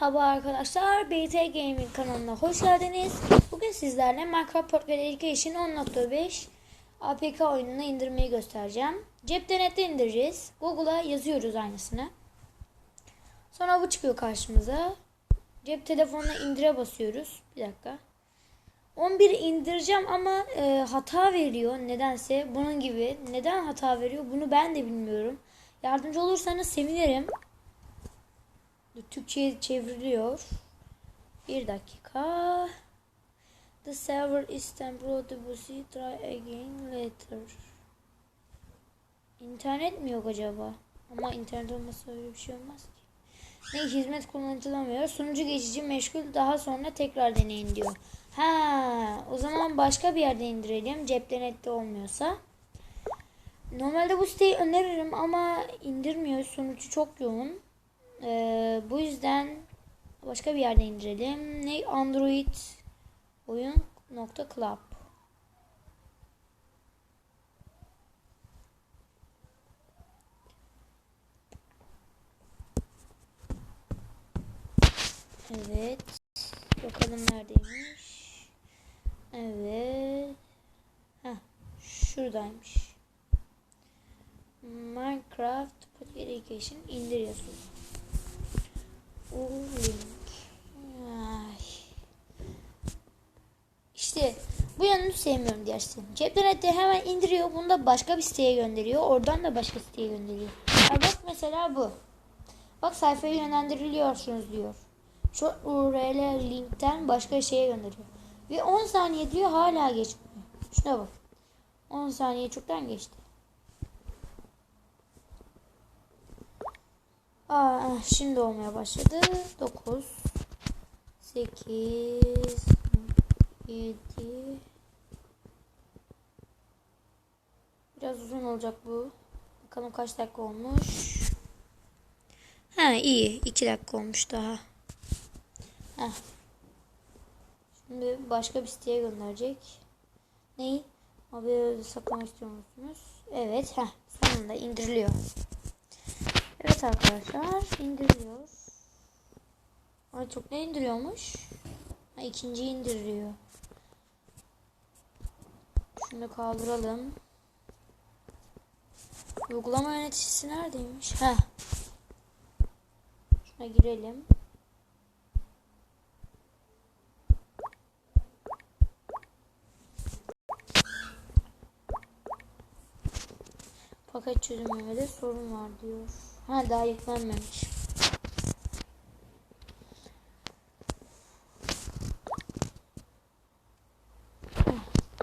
Merhaba arkadaşlar, BT Gaming kanalına hoş geldiniz. Bugün sizlerle Minecraft Portrait Education 10.5 APK oyununu indirmeyi göstereceğim. Cepten nette indireceğiz. Google'a yazıyoruz aynısını. Sonra bu çıkıyor karşımıza. Cep telefonuna indire basıyoruz. Bir dakika. 11 indireceğim ama e, hata veriyor nedense. Bunun gibi. Neden hata veriyor bunu ben de bilmiyorum. Yardımcı olursanız sevinirim. Türkçe'ye çevriliyor. Bir dakika. The server is temporarily. Try again later. İnternet mi yok acaba? Ama internet olmasa öyle bir şey olmaz ki. Ne hizmet kullanılamıyor. Sunucu geçici meşgul. Daha sonra tekrar deneyin diyor. Ha, o zaman başka bir yerde indirelim. Cepte nette olmuyorsa. Normalde bu siteyi öneririm ama indirmiyor. Sunucu çok yoğun. Ee, bu yüzden başka bir yerde indirelim. Ne Android oyun nokta club. Evet. Bakalım neredeymiş. Evet. Heh, şuradaymış. Minecraft Application indiriyorsun. İşte bu yanını sevmiyorum diğer sitenin. Ceplenette hemen indiriyor. Bunu da başka bir siteye gönderiyor. Oradan da başka siteye gönderiyor. Ha bak mesela bu. Bak sayfaya yönlendiriliyorsunuz diyor. Şu URL linkten başka şeye gönderiyor. Ve 10 saniye diyor hala geçmiyor. Şuna bak. 10 saniye çoktan geçti. Aa, şimdi olmaya başladı. 9 8 7 Biraz uzun olacak bu. Bakalım kaç dakika olmuş. Ha iyi. 2 dakika olmuş daha. Heh. Şimdi başka bir siteye gönderecek. Neyi? Haberi saklamak istiyor musunuz? Evet. Heh. Sonunda indiriliyor. Evet arkadaşlar indiriliyor. Ay çok ne indiriyormuş? Ha, ikinci indiriyor. Şunu kaldıralım. Uygulama yöneticisi neredeymiş? Ha. Şuna girelim. Paket çözümlemede sorun var diyor. Ha daha yüklenmemiş.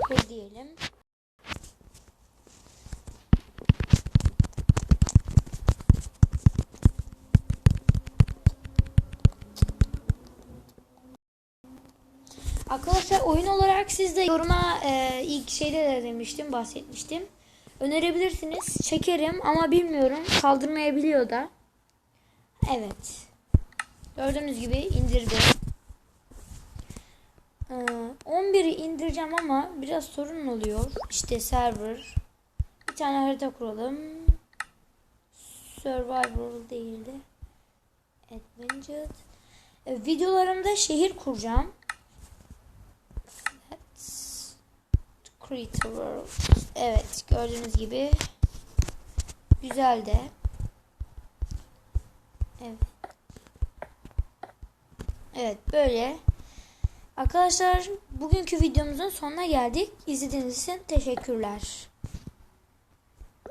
Heh, diyelim. Arkadaşlar oyun olarak siz de yoruma e, ilk şeyde de demiştim, bahsetmiştim. Önerebilirsiniz. Çekerim ama bilmiyorum. Kaldırmayabiliyor da. Evet. Gördüğünüz gibi indirdim. Ee, 11'i indireceğim ama biraz sorun oluyor. İşte server. Bir tane harita kuralım. Survival değildi. Adventure. Ee, videolarımda şehir kuracağım. Let's create a world. Evet gördüğünüz gibi güzel de. Evet. Evet böyle. Arkadaşlar bugünkü videomuzun sonuna geldik. İzlediğiniz için teşekkürler.